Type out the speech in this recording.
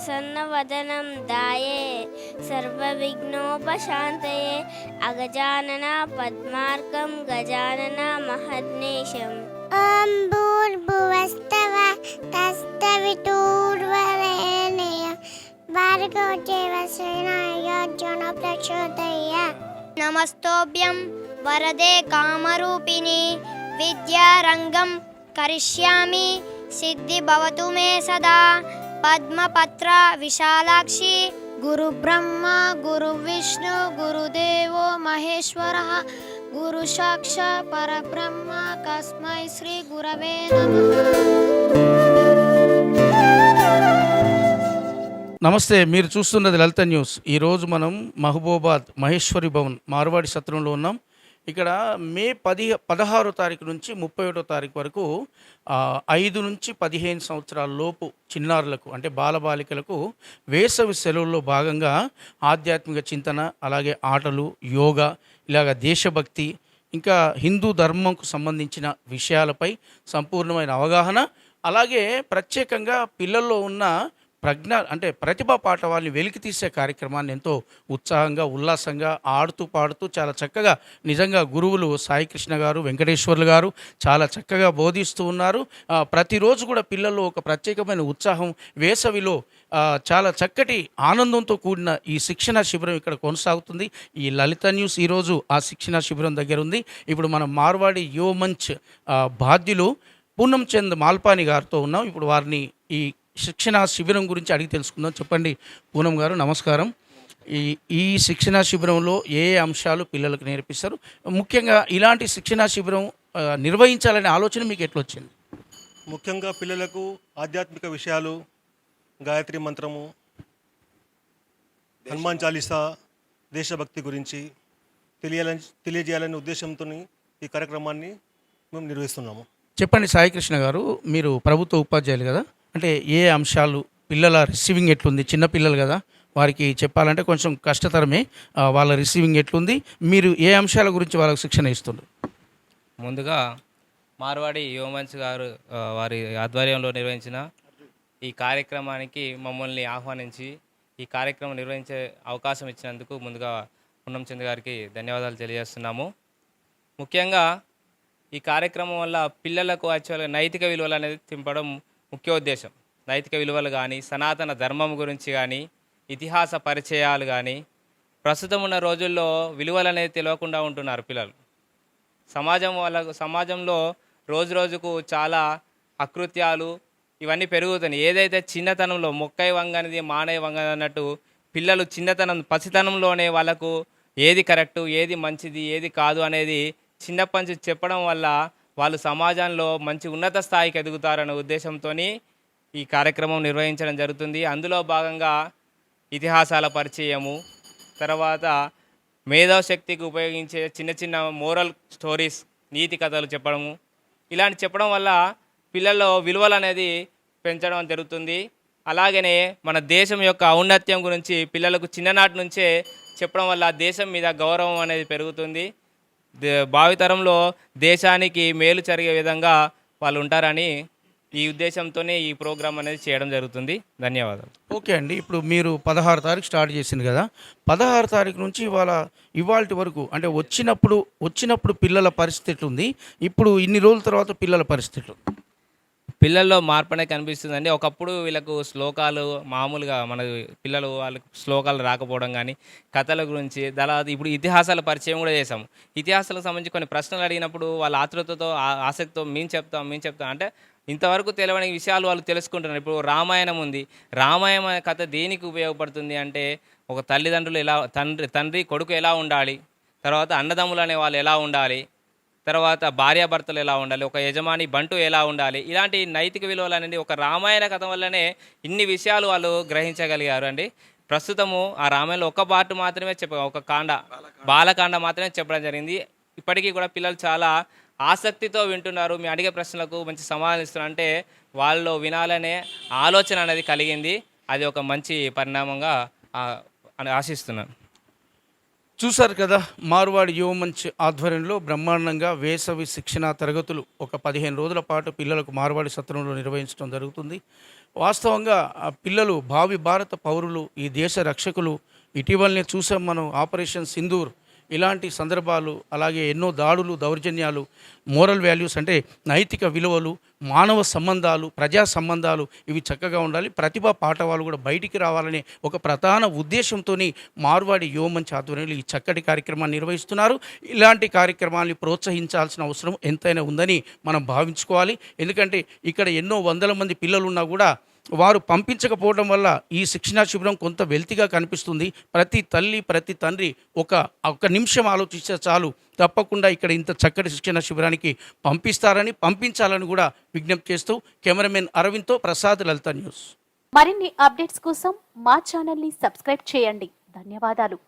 प्रसन्नवदनं दाये सर्वविघ्नोपशान्तये अगजानना पद्मार्कं गजानना महद्नेशम् ॐ भूर्भुवस्तव तस्तवितूर्वरेणय भार्गो नमस्तोभ्यं वरदे कामरूपिणी विद्यारङ्गं करिष्यामि सिद्धिभवतु मे सदा పద్మపత్ర విశాలాక్షి గురు బ్రహ్మ గురు విష్ణు గురుదేవో మహేశ్వర గురు సాక్ష పరబ్రహ్మ కస్మై శ్రీ గురవే నమస్తే మీరు చూస్తున్నది లలిత న్యూస్. ఈరోజు మనం మహబూబాద్ మహేశ్వరి భవన్ మార్వాడి సత్రంలో ఉన్నాం. ఇక్కడ మే పది పదహారో తారీఖు నుంచి ముప్పై ఒకటో తారీఖు వరకు ఐదు నుంచి పదిహేను సంవత్సరాల లోపు చిన్నారులకు అంటే బాలబాలికలకు వేసవి సెలవుల్లో భాగంగా ఆధ్యాత్మిక చింతన అలాగే ఆటలు యోగా ఇలాగ దేశభక్తి ఇంకా హిందూ ధర్మంకు సంబంధించిన విషయాలపై సంపూర్ణమైన అవగాహన అలాగే ప్రత్యేకంగా పిల్లల్లో ఉన్న ప్రజ్ఞ అంటే ప్రతిభ పాట వాళ్ళని వెలికి తీసే కార్యక్రమాన్ని ఎంతో ఉత్సాహంగా ఉల్లాసంగా ఆడుతూ పాడుతూ చాలా చక్కగా నిజంగా గురువులు సాయికృష్ణ గారు వెంకటేశ్వర్లు గారు చాలా చక్కగా బోధిస్తూ ఉన్నారు. ప్రతిరోజు కూడా పిల్లల్లో ఒక ప్రత్యేకమైన ఉత్సాహం వేసవిలో చాలా చక్కటి ఆనందంతో కూడిన ఈ శిక్షణ శిబిరం ఇక్కడ కొనసాగుతుంది. ఈ లలిత న్యూస్ ఈరోజు ఆ శిక్షణ శిబిరం దగ్గర ఉంది ఇప్పుడు మనం మార్వాడి యువ మంచ్ బాధ్యులు పూనం చంద్ మాల్పాని గారితో ఉన్నాం. ఇప్పుడు వారిని ఈ శిక్షణ శిబిరం గురించి అడిగి తెలుసుకుందాం. చెప్పండి పూనం గారు నమస్కారం. ఈ ఈ శిక్షణ శిబిరంలో ఏ ఏ అంశాలు పిల్లలకు నేర్పిస్తారు? ముఖ్యంగా ఇలాంటి శిక్షణ శిబిరం నిర్వహించాలనే ఆలోచన మీకు ఎట్లా వచ్చింది ముఖ్యంగా పిల్లలకు ఆధ్యాత్మిక విషయాలు గాయత్రి మంత్రము హనుమాన్ చాలీసా దేశభక్తి గురించి తెలియాలని తెలియజేయాలనే ఉద్దేశంతో ఈ కార్యక్రమాన్ని మేము నిర్వహిస్తున్నాము. చెప్పండి సాయికృష్ణ గారు మీరు ప్రభుత్వ ఉపాధ్యాయులు కదా? అంటే ఏ అంశాలు పిల్లల రిసీవింగ్ ఎట్లుంది? చిన్నపిల్లలు కదా వారికి చెప్పాలంటే కొంచెం కష్టతరమే. వాళ్ళ రిసీవింగ్ ఎట్లుంది? మీరు ఏ అంశాల గురించి వాళ్ళకి శిక్షణ ఇస్తున్నారు ముందుగా మార్వాడి యువమన్స్ గారు వారి ఆధ్వర్యంలో నిర్వహించిన ఈ కార్యక్రమానికి మమ్మల్ని ఆహ్వానించి ఈ కార్యక్రమం నిర్వహించే అవకాశం ఇచ్చినందుకు ముందుగా పున్నం చంద్ గారికి ధన్యవాదాలు తెలియజేస్తున్నాము. ముఖ్యంగా ఈ కార్యక్రమం వల్ల పిల్లలకు యాక్చువల్గా నైతిక విలువలు అనేది తింపడం ముఖ్య ఉద్దేశం నైతిక విలువలు కానీ సనాతన ధర్మం గురించి కానీ ఇతిహాస పరిచయాలు కానీ ప్రస్తుతం ఉన్న రోజుల్లో విలువలు అనేది తెలియకుండా ఉంటున్నారు పిల్లలు. సమాజం వాళ్ళ సమాజంలో రోజు రోజుకు చాలా అకృత్యాలు ఇవన్నీ పెరుగుతున్నాయి. ఏదైతే చిన్నతనంలో మొక్కై వంగనిది మానై వంగని అన్నట్టు పిల్లలు చిన్నతనం పసితనంలోనే వాళ్ళకు ఏది కరెక్టు ఏది మంచిది ఏది కాదు అనేది చిన్నప్పటి నుంచి చెప్పడం వల్ల వాళ్ళు సమాజంలో మంచి ఉన్నత స్థాయికి ఎదుగుతారనే ఉద్దేశంతో ఈ కార్యక్రమం నిర్వహించడం జరుగుతుంది. అందులో భాగంగా ఇతిహాసాల పరిచయము తర్వాత మేధాశక్తికి ఉపయోగించే చిన్న చిన్న మోరల్ స్టోరీస్ నీతి కథలు చెప్పడము. ఇలాంటి చెప్పడం వల్ల పిల్లల్లో విలువలు అనేది పెంచడం జరుగుతుంది. అలాగనే మన దేశం యొక్క ఔన్నత్యం గురించి పిల్లలకు చిన్ననాటి నుంచే చెప్పడం వల్ల దేశం మీద గౌరవం అనేది పెరుగుతుంది. భావితరంలో దేశానికి మేలు జరిగే విధంగా వాళ్ళు ఉంటారని ఈ ఉద్దేశంతోనే ఈ ప్రోగ్రాం అనేది చేయడం జరుగుతుంది. ధన్యవాదాలు. ఓకే అండి. ఇప్పుడు మీరు పదహారు తారీఖు స్టార్ట్ చేసింది కదా పదహారు తారీఖు నుంచి ఇవాళ ఇవాళ వరకు అంటే వచ్చినప్పుడు వచ్చినప్పుడు పిల్లల పరిస్థితి ఉంది ఇప్పుడు ఇన్ని రోజుల తర్వాత పిల్లల పరిస్థితి పిల్లల్లో మార్పు అనేది కనిపిస్తుందండి. ఒకప్పుడు వీళ్ళకు శ్లోకాలు మామూలుగా మన పిల్లలు వాళ్ళకి శ్లోకాలు రాకపోవడం కానీ కథల గురించి తర్వాత ఇప్పుడు ఇతిహాసాల పరిచయం కూడా చేసాము ఇతిహాసాలకు సంబంధించి కొన్ని ప్రశ్నలు అడిగినప్పుడు వాళ్ళ ఆతృతతో ఆ- ఆసక్తితో మేము చెప్తాం మేము చెప్తాం. అంటే ఇంతవరకు తెలియని విషయాలు వాళ్ళు తెలుసుకుంటున్నారు. ఇప్పుడు రామాయణం ఉంది. రామాయణ కథ దేనికి ఉపయోగపడుతుంది అంటే ఒక తల్లిదండ్రులు ఎలా తండ్రి తండ్రి కొడుకు ఎలా ఉండాలి? తర్వాత అన్నదమ్ములు అనే వాళ్ళు ఎలా ఉండాలి? తర్వాత భార్యాభర్తలు ఎలా ఉండాలి ఒక యజమాని బంటు ఎలా ఉండాలి ఇలాంటి నైతిక విలువలు అనేది ఒక రామాయణ కథ వల్లనే ఇన్ని విషయాలు వాళ్ళు గ్రహించగలిగారు అండి. ప్రస్తుతము ఆ రామాయణంలో ఒక పార్ట్ మాత్రమే చెప్ప ఒక కాండ బాలకాండ మాత్రమే చెప్పడం జరిగింది. ఇప్పటికీ కూడా పిల్లలు చాలా ఆసక్తితో వింటున్నారు. మీ అడిగే ప్రశ్నలకు మంచి సమాధానం ఇస్తున్నారు అంటే వాళ్ళు వినాలనే ఆలోచన అనేది కలిగింది. అది ఒక మంచి పరిణామంగా అని ఆశిస్తున్నాను. చూశారు కదా మార్వాడి యువ మంచ్ ఆధ్వర్యంలో బ్రహ్మాండంగా వేసవి శిక్షణ తరగతులు ఒక పదిహేను రోజుల పాటు పిల్లలకు మార్వాడి సత్రంలో నిర్వహించడం జరుగుతుంది. వాస్తవంగా ఆ పిల్లలు భావి భారత పౌరులు ఈ దేశ రక్షకులు ఇటీవలనే చూసాం మనం ఆపరేషన్ సింధూర్ ఇలాంటి సందర్భాలు అలాగే ఎన్నో దాడులు దౌర్జన్యాలు మోరల్ వాల్యూస్ అంటే నైతిక విలువలు మానవ సంబంధాలు ప్రజా సంబంధాలు ఇవి చక్కగా ఉండాలి. ప్రతిభా పాఠవాలు కూడా బయటికి రావాలనే ఒక ప్రధాన ఉద్దేశంతో మార్వాడి యువమంచి ఆధ్వర్యంలో ఈ చక్కటి కార్యక్రమాన్ని నిర్వహిస్తున్నారు. ఇలాంటి కార్యక్రమాన్ని ప్రోత్సహించాల్సిన అవసరం ఎంతైనా ఉందని మనం భావించుకోవాలి. ఎందుకంటే ఇక్కడ ఎన్నో వందల మంది పిల్లలు ఉన్నా కూడా వారు పంపించకపోవడం వల్ల ఈ శిక్షణా శిబిరం కొంత వెల్తిగా కనిపిస్తుంది. ప్రతి తల్లి ప్రతి తండ్రి ఒక ఒక నిమిషం ఆలోచిస్తే చాలు. తప్పకుండా ఇక్కడ ఇంత చక్కటి శిక్షణా శిబిరానికి పంపిస్తారని పంపించాలని కూడా విజ్ఞప్తి చేస్తూ కెమెరామెన్ అరవింద్తో ప్రసాద్ లలిత న్యూస్. మరిన్ని అప్డేట్స్ కోసం మా ఛానల్ని సబ్స్క్రైబ్ చేయండి. ధన్యవాదాలు.